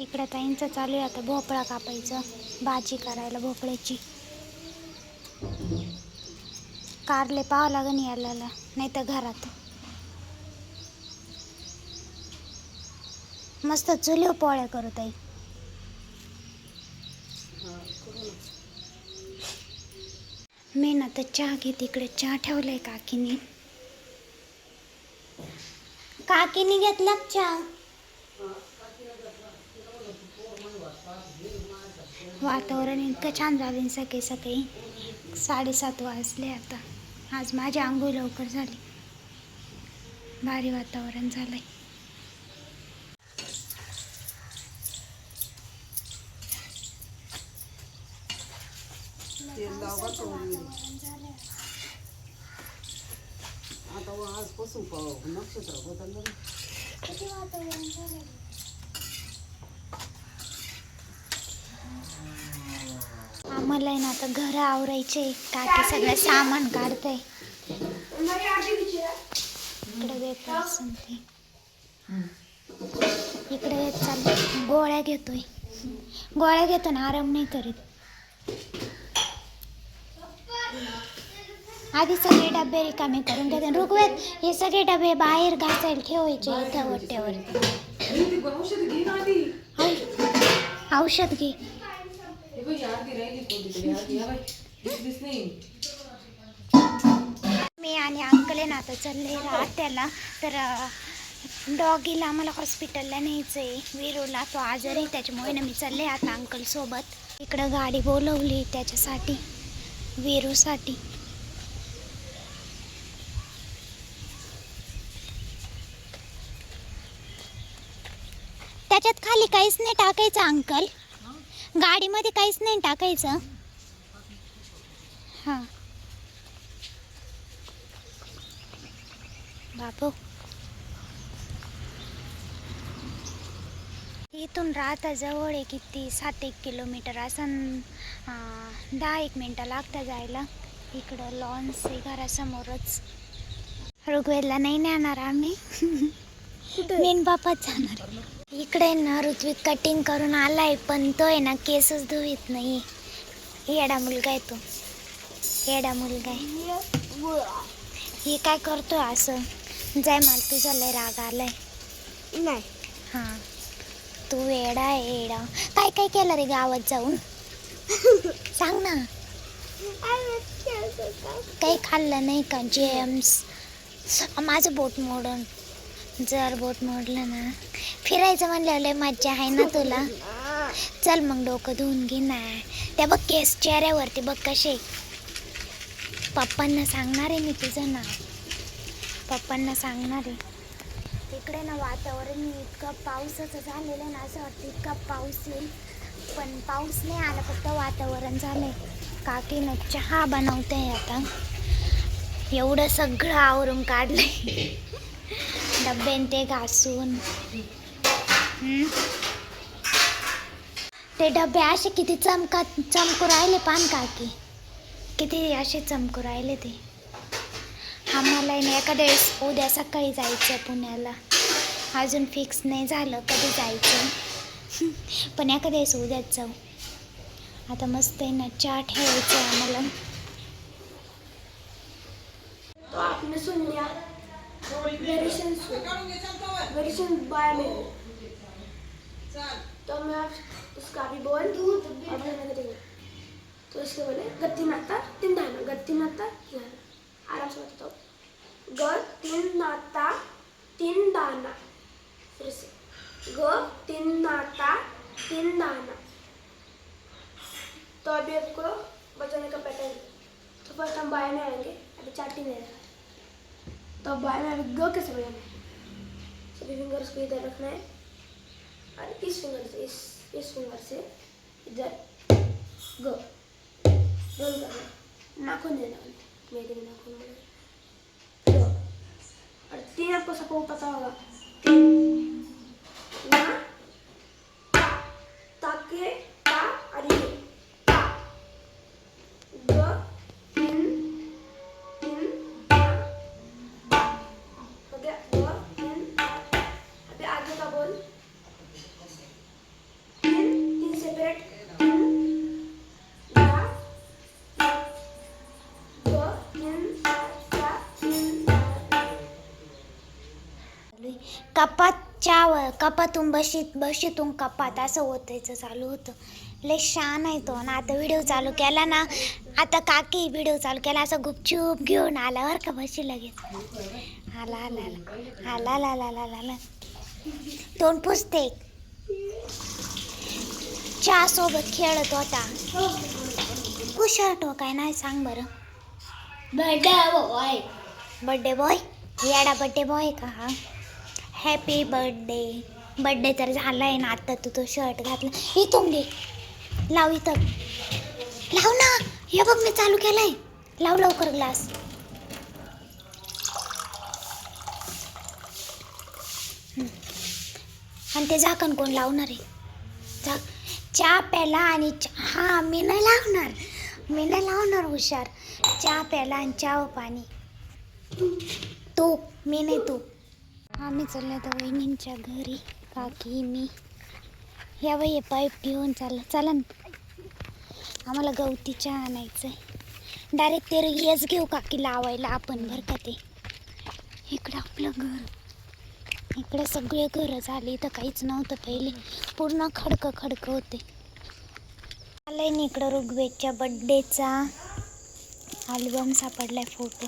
इकडं ताईंचं चालू आहे. आता भोपळा कापायचं. भाजी करायला भोपळ्याची. कारले पाहावं लागन याला नाही तर घरात. मस्त चुलीव पोळ्या करू ताई. मी ना तर चहा घेते. इकडे चहा ठेवलाय काकीने. काकीने घेतला चहा? वातावरण इतकं छान झालं सकाळी सकाळी. साडेसात वाजले आता. आज माझी आंघोळ लवकर झाली. भारी वातावरण लावा करून आता आजपासून नक्षत्र ना आम्हाला आहे ना आता घर आवरायचे काकी सगळं सामान काढतंय. इकडे वेपर्स आणि ते. इकडे चाललं गोळ्या घेतोय. गोळ्या घेतो ना आराम नाही करीत. आधी सगळे डबे रिकामे करून घेते. ऋग्वेद हे सगळे डबे बाहेर घासायला ठेवायचे इथं वट्ट्यावर. औषध घे. मी आणि अंकल आहे ना आता चालले त्याला तर डॉगीला आम्हाला हॉस्पिटलला न्यायचं आहे वेरूला तो आजारी त्याच्यामुळे ना मी चालले आता अंकल सोबत. इकडं गाडी बोलवली त्याच्यासाठी वेरूसाठी. त्याच्यात खाली काहीच नाही टाकायचं अंकल. गाडीमध्ये काहीच नाही टाकायचं. हां. बापू. इथून राहता जवळ आहे किती? सात एक किलोमीटर असं दहा एक मिनटं लागतं जायला. इकडं लॉन्स आहे घरासमोरच. ऋग्वेदला नाही नेणार आम्ही. मेन बापाच जाणार इकडे ना ऋत्विक कटिंग करून आलाय पण तो आहे ना केसच धुवीत नाही. येडा मुलगा आहे तो. येडा मुलगा आहे. हे काय करतोय असं? जाय मला तुझा लय राग आलाय. नाही. हां. तू येडा येडा. काय काय केलं रे गावात जाऊन? सांग ना. काही खाल्लं नाही का? जेम्स माझं बोट मोडून. जर बोट मोडलं ना फिरायचं म्हणल्यावर लय मज्जा आहे ना तुला? चल मग डोकं धुवून घे ना. त्या बघ केस चेहऱ्यावरती बघ कसे. पप्पांना सांगणार आहे मी तुझं नाव. पप्पांना सांगणार आहे. इकडे ना वातावरण इतकं पावसाचं झालेलं आहे ना असं वाटतं इतका पाऊस येईल. पण पाऊस नाही आला फक्त वातावरण झालंय. काकीनं चहा बनवते आता. एवढं सगळं आवरून काढलंय. डब्बेन ते घासून. ते डबे असे किती चमका चमकू राहिले पान काकी. किती असे चमकू राहिले ते. आम्हाला आहे ना एखाद्या वेळेस उद्या सकाळी जायचं पुण्याला. अजून फिक्स नाही झालं कधी जायचं? पण एखाद्या वेळेस उद्याच जाऊ. आता मस्त आहे ना चहा ठेवायचं आहे आम्हाला. तो आपने सुन लिया very soon very soon bye में तो मैं आप उसका भी बोल देंगे तो इसके बोले गति नाता तीन गति नाता तीन आराम से बताता हूँ ग तीन नाता तीन दाना। फिर से। ग तीन नाता तीन दाना। तो अभी आपको बजाने का पैटर्न तो फ़र्स्ट हम बाय में आएँगे अभी चाटी में आएगा तो बाय में ग कैसे बजाना है सभी फिंगर्स को इधर रखना है। और इस फिंगर से, इस इस फिंगर से इधर ग रोल करना नाखून देना मेरे भी नाखून और तीन आपको सबको पता होगा। तीन। कपातच्या व- कपातून बशीत बशीतून कपात असं होतायचं चालू होतं. लय छान आहे तो. आणि आता व्हिडिओ चालू केला ना आता काकी व्हिडिओ चालू केला असं गुपचूप घेऊन आला बरं का बशी लगेच. आला आला आला. आला आला आला आला आला. तोंड पुसते. चहा सोबत खेळत होता. हुशार तो काय नाही सांग बरं. बर्थडे बड्डे बॉय येडा बड्डे बॉय का हा? हॅपी बर्थडे बड्डे तर झाला आहे ना आत्ता तू तो शर्ट घातला. ही घे लाव इथं. लाव ना. हे बघ मी चालू केलंय. लाव लवकर ग्लास आणि ते झाकण कोण लावणार आहे? झाक चहा प्याला आणि चा- हा मी नाही लावणार. मी नाही लावणार हुशार. चहा प्याला आणि चहा पाणी. तू मी नाही तू. आम्ही चाललो आता वहिनींच्या घरी काकी मी या वय हे पाईप घेऊन चाललं. चला ना. आम्हाला गवती चहा आणायचं आहे डायरेक्ट ते हेच घेऊ काकी लावायला आपण बरं का ते. इकडं आपलं घर. इकडे सगळे घरं झाले इथं काहीच नव्हतं पहिले. पूर्ण खडकं खडकं होते. आलंय ना इकडं ऋग्वेदच्या बड्डेचा अल्बम सापडलाय फोटो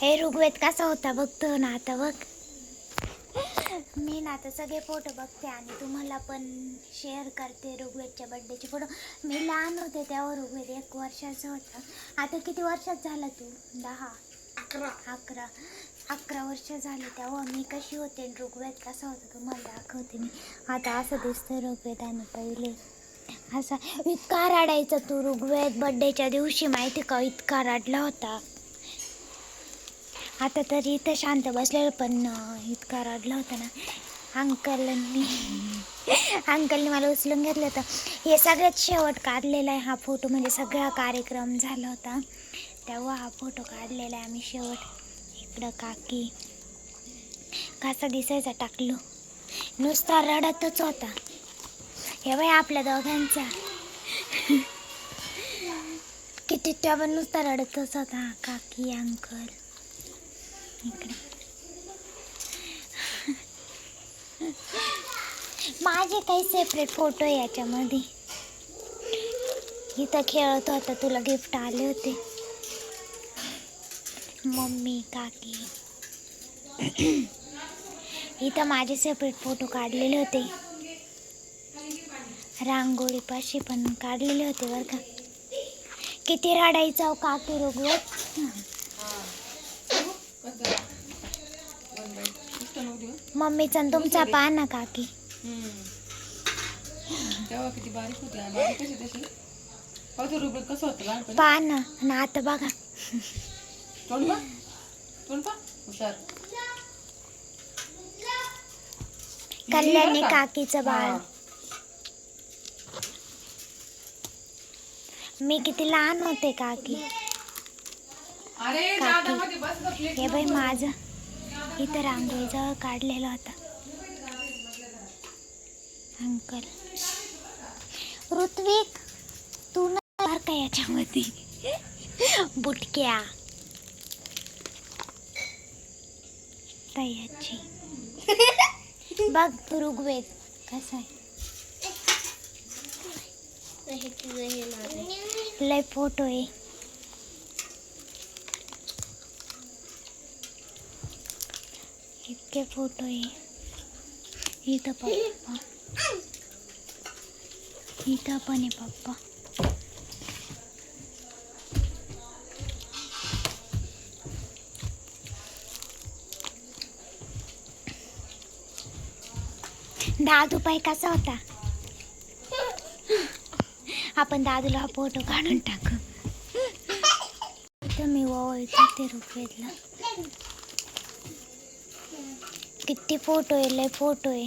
हे ऋग्वेद कसा होता बघतो ना आता बघ. मी ना आता सगळे फोटो बघते आणि तुम्हाला पण शेअर करते ऋग्वेदच्या बड्डेचे फोटो मी लहान होते तेव्हा ऋग्वेद एक वर्षाचा होता. आता किती वर्षात झाला तू? दहा. अकरा. अकरा. अकरा वर्ष झाली तेव्हा मी कशी होते आणि ऋग्वेद कसा होता तुम्हाला दाखवते मी. आता असं दिसतं ऋग्वेद आणि पहिले. असा इतका रडायचा तू ऋग्वेद बड्डेच्या दिवशी. माहिती का? इतका रडला होता. आता तरी इथं शांत बसलेलं पण इतका रडला होता ना. अंकलनी अंकलनी मला उचलून घेतलं होतं. हे सगळ्यात शेवट काढलेला आहे हा फोटो म्हणजे सगळा कार्यक्रम झाला होता. तेव्हा हा फोटो काढलेला आहे आम्ही शेवट. इकडं काकी कसा दिसायचा टाकलो. नुसता रडतच होता. हे बाई आपल्या दोघांचा. किती तेव्हा नुसता रडतच होता काकी अंकल. इकडे. माझे काही सेपरेट फोटो आहे याच्यामध्ये. इथं खेळत होता तुला गिफ्ट आले होते. मम्मी काकी. इथं माझे सेपरेट फोटो काढलेले होते. रांगोळीपाशी पण काढलेले होते बरं का. किती रडायचा हो काकी रोगवत. मम्मीचा आणि तुमचा पहा ना काकी. तेव्हा किती बारीक होती आणि बारीक कशी तशी ते रुबेल कसं होतं लहानपणी? पहा ना आणि आता बघा. तोंड पा तोंड पा हुशार. कल्याणी? काकीचं बाळ. मी किती लहान होते काकी. अरे बस हे बाई माझं. इथं रांगोळीजवळ काढलेला होता. अंकल. ऋत्विक तू नार का याच्यामध्ये? बुटक्या. तयाची. बघ ऋग्वेद कसा आहे. लय फोटो आहे. के फोटो आहे इथं पप्पा इथं पण आहे पप्पा दादू पाय कसा होता? आपण दादूला हा फोटो काढून टाकू। इथं मी ओळखते ते रुपयेला किती फोटो आहे लय फोटो आहे.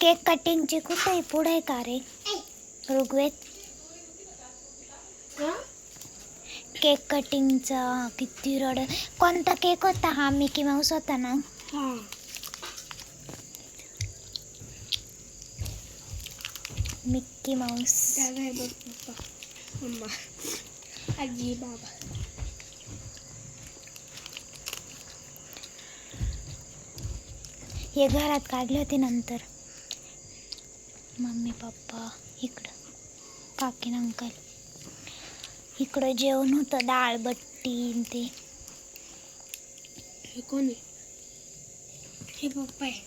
केक कटिंगची कुठं आहे? पुढे आहे का रे? ऋग्वेद? केक कटिंगचा किती रड. कोणता केक होता हा? मिकी माऊस होता ना? मिक्की माऊस आजी बाबा. हे घरात काढले होते नंतर. मम्मी पप्पा इकडं. काकी अंकल. इकडं जेवण होतं डाळ बट्टी ते. हे कोण आहे? हे पप्पा आहे.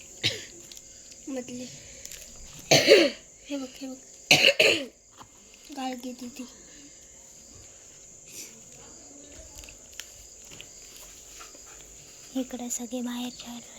मधले. हे बघ हे बघ. गाळ घेते ती. इकडं सगळे बाहेर खेळायला